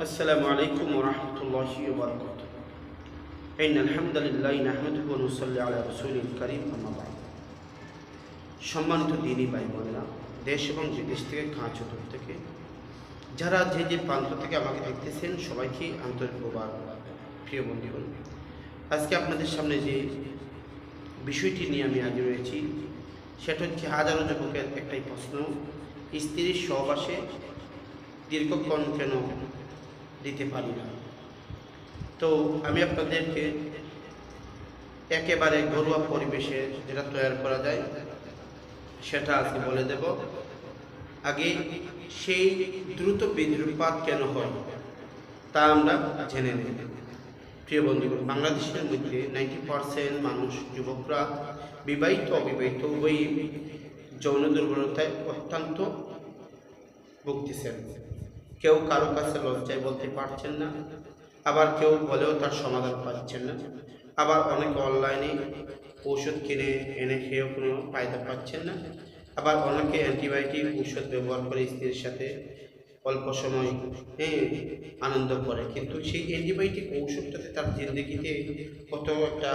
السلام عليكم ورحمة الله وبركاته إن الحمد لله نحمده ونصلي على رسوله الكريم أما بعد সম্মানিত দিনী ভাই বোনেরা দেশ এবং বিদেশ থেকে কাঁচ চতুর থেকে যারা যে যে প্রান্ত থেকে আমাকে দেখতেছেন সবাইকে আন্তরিক প্রবাদ প্রিয় বন্ধুগণ আজকে আপনাদের সামনে যে বিষয়টি নিয়ে আমি হাজির হয়েছি সেটা হচ্ছে হাজারো যুবকের একটাই প্রশ্ন স্ত্রীর সহবাসে দীর্ঘক্ষণ কেন দিতে পারি না। তো আমি আপনাদেরকে একেবারে ঘরোয়া পরিবেশে যেটা তৈরি করা যায়, সেটা আজকে বলে দেব। আগে সেই দ্রুত বীর্যপাত কেন হয়, তা আমরা জেনে নেব। প্রিয় বন্ধুগণ, বাংলাদেশের মধ্যে নাইনটি পার্সেন্ট মানুষ যুবকরা বিবাহিত, অবিবাহিত উভয়ই যৌন দুর্বলতায় অত্যন্ত ভুগতেছেন। কেউ কারও কাছে লজ্জায় বলতে পারছেন না, আবার কেউ বলেও তার সমাধান পাচ্ছেন না। আবার অনেকে অনলাইনে ওষুধ কিনে এনে খেয়েও কোনো ফায়দা পাচ্ছেন না। আবার অনেকে অ্যান্টিবায়োটিক ওষুধ ব্যবহার করে স্ত্রীর সাথে অল্প সময় হ্যাঁ আনন্দ করে। কিন্তু সেই অ্যান্টিবায়োটিক ঔষধটাতে তার জিন্দগিতে কত একটা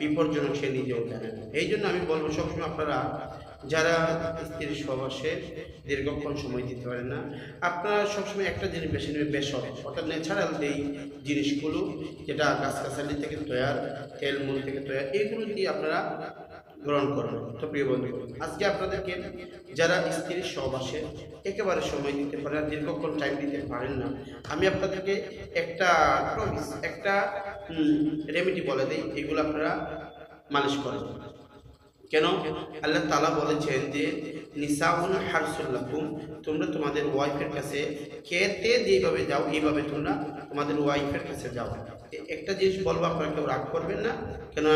বিপজ্জনক সে নিজেও জানে। এই জন্য আমি বলব সবসময় আপনারা যারা স্ত্রীর সহবাসে দীর্ঘক্ষণ সময় দিতে পারেন না, আপনারা সবসময় একটা জিনিস বেছে নেবেন বেসর অর্থাৎ ন্যাচারাল যেই জিনিসগুলো, যেটা গাছগাছালি থেকে তৈয়ার, তেল মূল থেকে তৈয়ার এইগুলো দিয়ে আপনারা গ্রহণ করুন। তো প্রিয় বন্ধু, আজকে আপনাদেরকে যারা স্ত্রীর সহবাসে একেবারে সময় দিতে পারে না দীর্ঘক্ষণ টাইম দিতে পারেন না, আমি আপনাদেরকে একটা একটা রেমেডি বলে দিই, এগুলো আপনারা মালিশ করেন। কেন? আল্লাহ তালা বলেছেন যে, নিসাউন হারসুল্লাকুম তোমরা তোমাদের ওয়াইফের কাছে খেতে যেভাবে যাও, এইভাবে তোমরা তোমাদের ওয়াইফের কাছে যাও। একটা জিনিস বলব, আপনারা কেউ রাগ করবেন না। কেন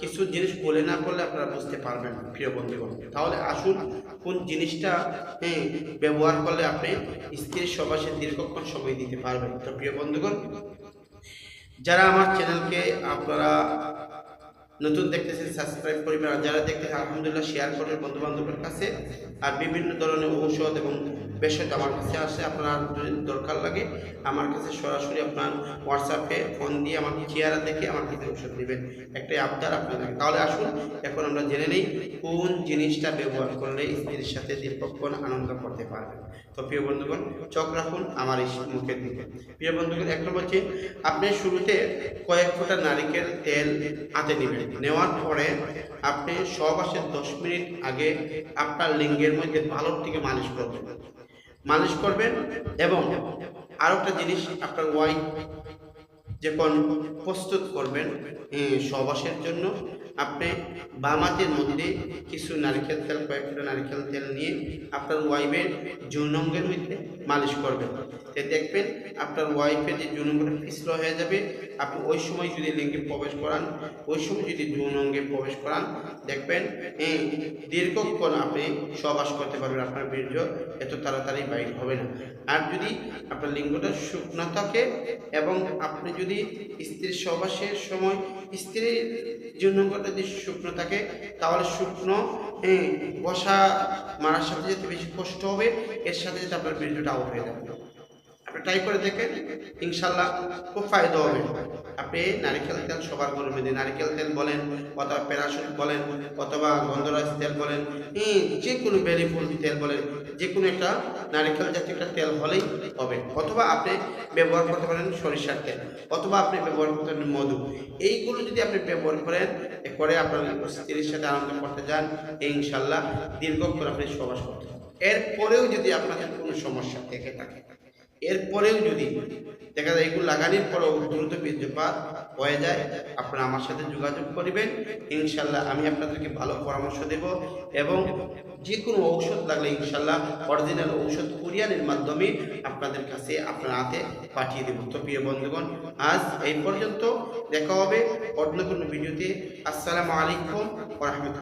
কিছু জিনিস বলে না করলে আপনারা বুঝতে পারবেন, প্রিয় বন্ধুগণ। তাহলে আসুন, কোন জিনিসটা হ্যাঁ ব্যবহার করলে আপনি স্ত্রীর সবাসে দীর্ঘক্ষণ সময় দিতে পারবেন। তো প্রিয় বন্ধুগণ, যারা আমার চ্যানেলকে আপনারা নতুন দেখতেছেন সাবস্ক্রাইব করবেন। আর যারা দেখতেছেন, আলহামদুলিল্লাহ শেয়ার করবেন বন্ধু বান্ধবের কাছে। আর বিভিন্ন ধরনের ঔষধ এবং ভেষজ আমার কাছে আসে, আপনার যদি দরকার লাগে, আমার কাছে সরাসরি আপনার হোয়াটসঅ্যাপে ফোন দিয়ে আমার চেয়ারা দেখে আমার ওষুধ নেবেন একটাই আবদার আপনাদের তাহলে আসুন, এখন আমরা জেনে নিই কোন জিনিসটা ব্যবহার করলে স্ত্রীর সাথে দীর্ঘক্ষণ আনন্দ করতে পারবেন। তো প্রিয় বন্ধুগণ, চোখ রাখুন আমার মুখের দিকে। প্রিয় বন্ধুগণ, এক নম্বর হচ্ছে, আপনি শুরুতে কয়েক ফোঁটা নারিকেল তেল হাতে নেবেন। নেওয়ার পরে আপনি সহবাসের দশ মিনিট আগে আপনার লিঙ্গের মধ্যে ভালোর থেকে মালিশ করবেন মালিশ করবেন এবং আরও একটা জিনিস আপনার যে যখন প্রস্তুত করবেন সবাসের জন্য আপনি বামাতের মধ্যে কিছু নারকেল তেল, কয়েকটা নারকেল তেল নিয়ে আপনার ওয়াইফের যৌনঙ্গের মধ্যে মালিশ করবেন। তে দেখবেন আপনার ওয়াইফের যে যৌনঙ্গটা পিছল হয়ে যাবে। আপনি ওই সময় যদি লিঙ্গে প্রবেশ করান, ওই সময় যদি যৌনঙ্গে প্রবেশ করান, দেখবেন দীর্ঘক্ষণ আপনি সহবাস করতে পারবেন, আপনার বীর্য এত তাড়াতাড়ি বাইর হবে না। আর যদি আপনার লিঙ্গটা শুকনো থাকে এবং আপনি যদি স্ত্রীর সহবাসের সময় স্ত্রীর যৌনঙ্গটা যদি শুকনো থাকে, তাহলে শুকনো বসা মারার সাথে যেতে বেশি কষ্ট হবে, এর সাথে যেতে আপনার বীর্যটা আউট হয়ে যাবে। আপনি ট্রাই করে দেখেন ইনশাল্লাহ খুব ফায়দা হবে। আপনি নারিকেল তেল সবার গরমে দিন নারিকেল তেল বলেন, অথবা প্যারাশুট বলেন, অথবা গন্ধরাজ তেল বলেন এই যে কোনো বেলি ফুল তেল বলেন যে কোনো একটা নারিকেল জাতীয় একটা তেল হলেই হবে। অথবা আপনি ব্যবহার করতে পারেন সরিষার তেল, অথবা আপনি ব্যবহার করতে পারেন মধু। এইগুলো যদি আপনি ব্যবহার করেন করে আপনার স্ত্রীর সাথে আনন্দ করতে যান, ইনশাল্লাহ দীর্ঘক্ষণ আপনি সবাস করতে। এরপরেও যদি আপনাদের কোনো সমস্যা থেকে থাকে এরপরেও যদি দেখা যায় এগুলো লাগানোর পরেও দ্রুত বীর্যপাত হয়ে যায়, আপনারা আমার সাথে যোগাযোগ করবেন। ইনশাল্লাহ আমি আপনাদেরকে ভালো পরামর্শ দেব এবং যে কোনো ঔষধ লাগলে ইনশাল্লাহ অরিজিনাল ঔষধ কুরিয়ানের মাধ্যমে আপনাদের কাছে আপনার হাতে পাঠিয়ে দেব। তো প্রিয় বন্ধুগণ, আজ এই পর্যন্ত দেখা হবে অন্য কোনো ভিডিওতে। আসসালামু আলাইকুম রহমতুল্লাহ।